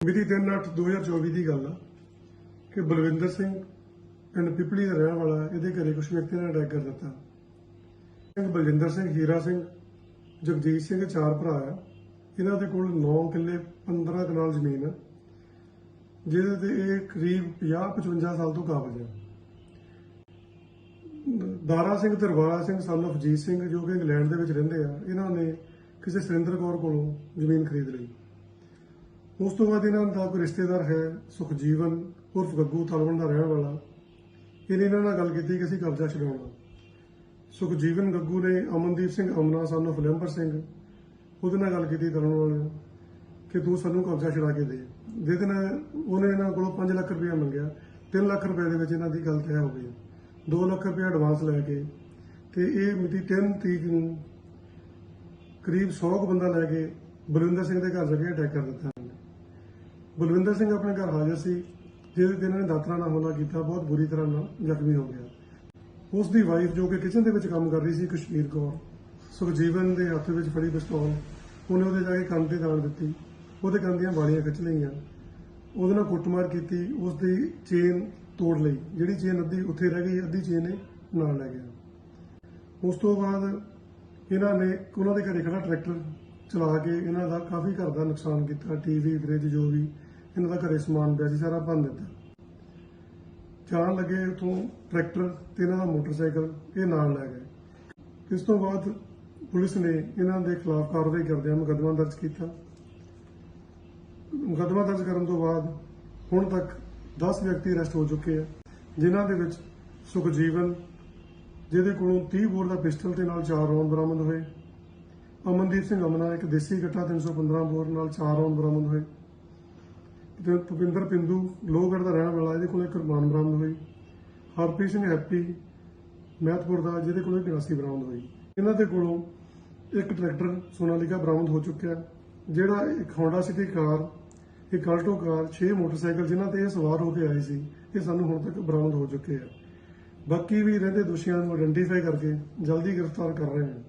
ਮਿਤੀ 3/8/2024 ਦੀ ਗੱਲ ਆ ਕਿ ਬਲਵਿੰਦਰ ਸਿੰਘ ਪਿੰਡ ਪਿਪਲੀ ਦਾ ਰਹਿਣ ਵਾਲਾ ਇਹਦੇ ਘਰੇ ਕੁਝ ਵਿਅਕਤੀਆਂ ਨੇ ਅਟੈਕ ਕਰ ਦਿੱਤਾ। ਸਿੰਘ ਬਲਜਿੰਦਰ ਸਿੰਘ, ਹੀਰਾ ਸਿੰਘ, ਜਗਜੀਤ ਸਿੰਘ, ਚਾਰ ਭਰਾ ਆ। ਇਹਨਾਂ ਦੇ ਕੋਲ 9 ਕਿੱਲੇ 15 ਕਨਾਲ ਜ਼ਮੀਨ ਆ, ਜਿਹਦੇ ਤੇ ਇਹ ਕਰੀਬ 50-55 ਸਾਲ ਤੋਂ ਕਾਬਜ ਹੈ ਦਾਰਾ ਸਿੰਘ, ਦਰਬਾਰਾ ਸਿੰਘ ਸਨ of ਜੀਤ ਸਿੰਘ, ਜੋ ਕਿ ਇੰਗਲੈਂਡ ਦੇ ਵਿੱਚ ਰਹਿੰਦੇ ਆ, ਇਹਨਾਂ ਨੇ ਕਿਸੇ ਸੁਰਿੰਦਰ ਕੌਰ ਕੋਲੋਂ ਜ਼ਮੀਨ ਖਰੀਦ ਲਈ। ਉਸ ਤੋਂ ਬਾਅਦ ਇਹਨਾਂ ਦਾ ਕੋਈ ਰਿਸ਼ਤੇਦਾਰ ਹੈ, ਸੁਖਜੀਵਨ ਉਰਫ ਗੱਗੂ ਤਲਵਣ ਦਾ ਰਹਿਣ ਵਾਲਾ। ਇਹਨੇ ਇਹਨਾਂ ਨਾਲ ਗੱਲ ਕੀਤੀ ਕਿ ਅਸੀਂ ਕਬਜ਼ਾ ਛਡਾਉਣਾ। ਸੁਖਜੀਵਨ ਗੱਗੂ ਨੇ ਅਮਨਦੀਪ ਸਿੰਘ ਅਮਨਾ ਸਾਨੂੰ ਫਲੰਬਰ ਸਿੰਘ, ਉਹਦੇ ਨਾਲ ਗੱਲ ਕੀਤੀ ਤਲਵਣ ਵਾਲੇ ਨੇ ਕਿ ਤੂੰ ਸਾਨੂੰ ਕਬਜ਼ਾ ਛਡਾ ਕੇ ਦੇ। ਜਿਹਦੇ ਨਾਲ ਉਹਨੇ ਇਹਨਾਂ ਕੋਲੋਂ 5 ਲੱਖ ਰੁਪਏ ਮੰਗਿਆ। 3 ਲੱਖ ਰੁਪਏ ਦੇ ਵਿੱਚ ਇਹਨਾਂ ਦੀ ਗੱਲ ਤੈਅ ਹੋ ਗਈ। 2 ਲੱਖ ਰੁਪਏ ਐਡਵਾਂਸ ਲੈ ਕੇ ਤੇ ਇਹ ਮਿਤੀ 3 ਤਰੀਕ ਨੂੰ ਕਰੀਬ 100 ਕੁ ਬੰਦਾ ਲੈ ਕੇ ਬਲਵਿੰਦਰ ਸਿੰਘ ਦੇ ਘਰ ਜਾ ਕੇ ਅਟੈਕ ਕਰ ਦਿੱਤਾ। ਇਹਨੇ। ਬਲਵਿੰਦਰ ਸਿੰਘ ਆਪਣੇ ਘਰ ਹਾਜ਼ਰ ਸੀ, ਜਿਹਦੇ ਤੇ ਇਹਨਾਂ ਨੇ ਦਾਤਰਾ ਨਾਲ ਹਮਲਾ ਕੀਤਾ, ਬਹੁਤ ਬੁਰੀ ਤਰ੍ਹਾਂ ਨਾਲ ਜ਼ਖਮੀ ਹੋ ਗਿਆ। ਉਸ ਦੀ ਵਾਈਫ ਜੋ ਕਿ ਕਿਚਨ ਦੇ ਵਿੱਚ ਕੰਮ ਕਰ ਰਹੀ ਸੀ, ਕਸ਼ਮੀਰ ਕੌਰ ਸੁਖਜੀਵਨ ਦੇ ਹੱਥ ਵਿੱਚ ਫੜੀ ਪਿਸਤੌਲ। ਉਹਨੇ ਉਹਦੇ ਜਾ ਕੇ ਕੰਨ ਤੇ ਦਾਣ ਦਿੱਤੀ। ਉਹਦੇ ਕੰਨ ਦੀਆਂ ਵਾਲੀਆਂ ਖਿੱਚ ਲਈਆਂ। ਉਹਦੇ ਨਾਲ ਕੁੱਟਮਾਰ ਕੀਤੀ ਉਸ ਦੀ ਚੇਨ ਤੋੜ ਲਈ। ਜਿਹੜੀ ਚੇਨ ਅੱਧੀ ਉੱਥੇ ਰਹਿ ਗਈ, ਅੱਧੀ ਚੇਨ ਇਹ ਨਾਲ ਲੈ ਗਿਆ। ਉਸ ਤੋਂ ਬਾਅਦ ਇਹਨਾਂ ਨੇ, ਉਹਨਾਂ ਦੇ ਘਰੇ ਖੜਾ ਟਰੈਕਟਰ ਚਲਾ ਕੇ ਇਹਨਾਂ ਦਾ ਕਾਫੀ ਘਰ ਦਾ ਨੁਕਸਾਨ ਕੀਤਾ ਟੀਵੀ ਫ੍ਰਿਜ ਜੋ ਵੀ ਇਹਨਾਂ ਦਾ ਘਰੇ ਸਮਾਨ ਪਿਆ ਸੀ, ਸਾਰਾ ਭੰਨ ਦਿੱਤਾ। ਜਾਣ ਲੱਗੇ ਉਥੋਂ ਟਰੈਕਟਰ ਤੇ ਇਹਨਾਂ ਦਾ ਮੋਟਰਸਾਈਕਲ, ਇਹ ਨਾਲ ਲੈ ਗਏ। ਇਸ ਤੋਂ ਬਾਅਦ ਪੁਲਿਸ ਨੇ ਇਹਨਾਂ ਦੇ ਖਿਲਾਫ ਕਾਰਵਾਈ ਕਰਦਿਆਂ ਮੁਕੱਦਮਾ ਦਰਜ ਕੀਤਾ। ਮੁਕੱਦਮਾ ਦਰਜ ਕਰਨ ਤੋਂ ਬਾਅਦ ਹੁਣ ਤੱਕ 10 ਵਿਅਕਤੀ ਅਰੈਸਟ ਹੋ ਚੁੱਕੇ ਆ, ਜਿਨ੍ਹਾਂ ਦੇ ਵਿੱਚ ਸੁਖਜੀਵਨ, ਜਿਹਦੇ ਕੋਲੋਂ 30 ਬੋਰ ਦਾ ਪਿਸਟਲ ਤੇ ਨਾਲ 4 ਰੌਂਦ ਬਰਾਮਦ ਹੋਏ। ਅਮਨਦੀਪ ਸਿੰਘ ਅਮਨਾ, ਇੱਕ ਦੇਸੀ ਗੱਟਾ 315 ਬੋਰ ਨਾਲ 4 ਰੌਂਦ ਬਰਾਮਦ ਹੋਏ। ਤੇ ਭੁਪਿੰਦਰ ਪਿੰਦੂ, ਲੋਹਗੜ੍ਹ ਦਾ ਰਹਿਣ ਵਾਲਾ, ਇਹਦੇ ਕੋਲ ਇੱਕ ਰਮਾਨ ਬਰਾਮਦ ਹੋਈ। ਹਰਪ੍ਰੀਤ ਸਿੰਘ ਹੈਪੀ ਮਹਿਤਪੁਰ ਦਾ, ਜਿਹਦੇ ਕੋਲ 81 ਬਰਾਮਦ ਹੋਈ। ਇਹਨਾਂ ਦੇ ਕੋਲੋਂ ਇੱਕ ਟਰੈਕਟਰ ਸੋਨਾਲੀਕਾ ਬਰਾਮਦ ਹੋ ਚੁੱਕਿਆ, ਜਿਹੜਾ ਇੱਕ ਹੋਂਡਾ ਸਿਟੀ ਕਾਰ, ਇੱਕ ਆਲਟੋ ਕਾਰ 6 ਮੋਟਰਸਾਈਕਲ, ਜਿਨ੍ਹਾਂ ਤੇ ਇਹ ਸਵਾਰ ਹੋ ਕੇ ਆਏ ਸੀ, ਇਹ ਸਾਨੂੰ ਹੁਣ ਤੱਕ ਬਰਾਮਦ ਹੋ ਚੁੱਕੇ ਆ। ਬਾਕੀ ਵੀ ਰਹਿੰਦੇ ਦੋਸ਼ੀਆਂ ਨੂੰ ਆਇਡੈਂਟੀਫਾਈ ਕਰਕੇ ਜਲਦੀ ਗ੍ਰਿਫਤਾਰ ਕਰ ਰਹੇ ਹਾਂ।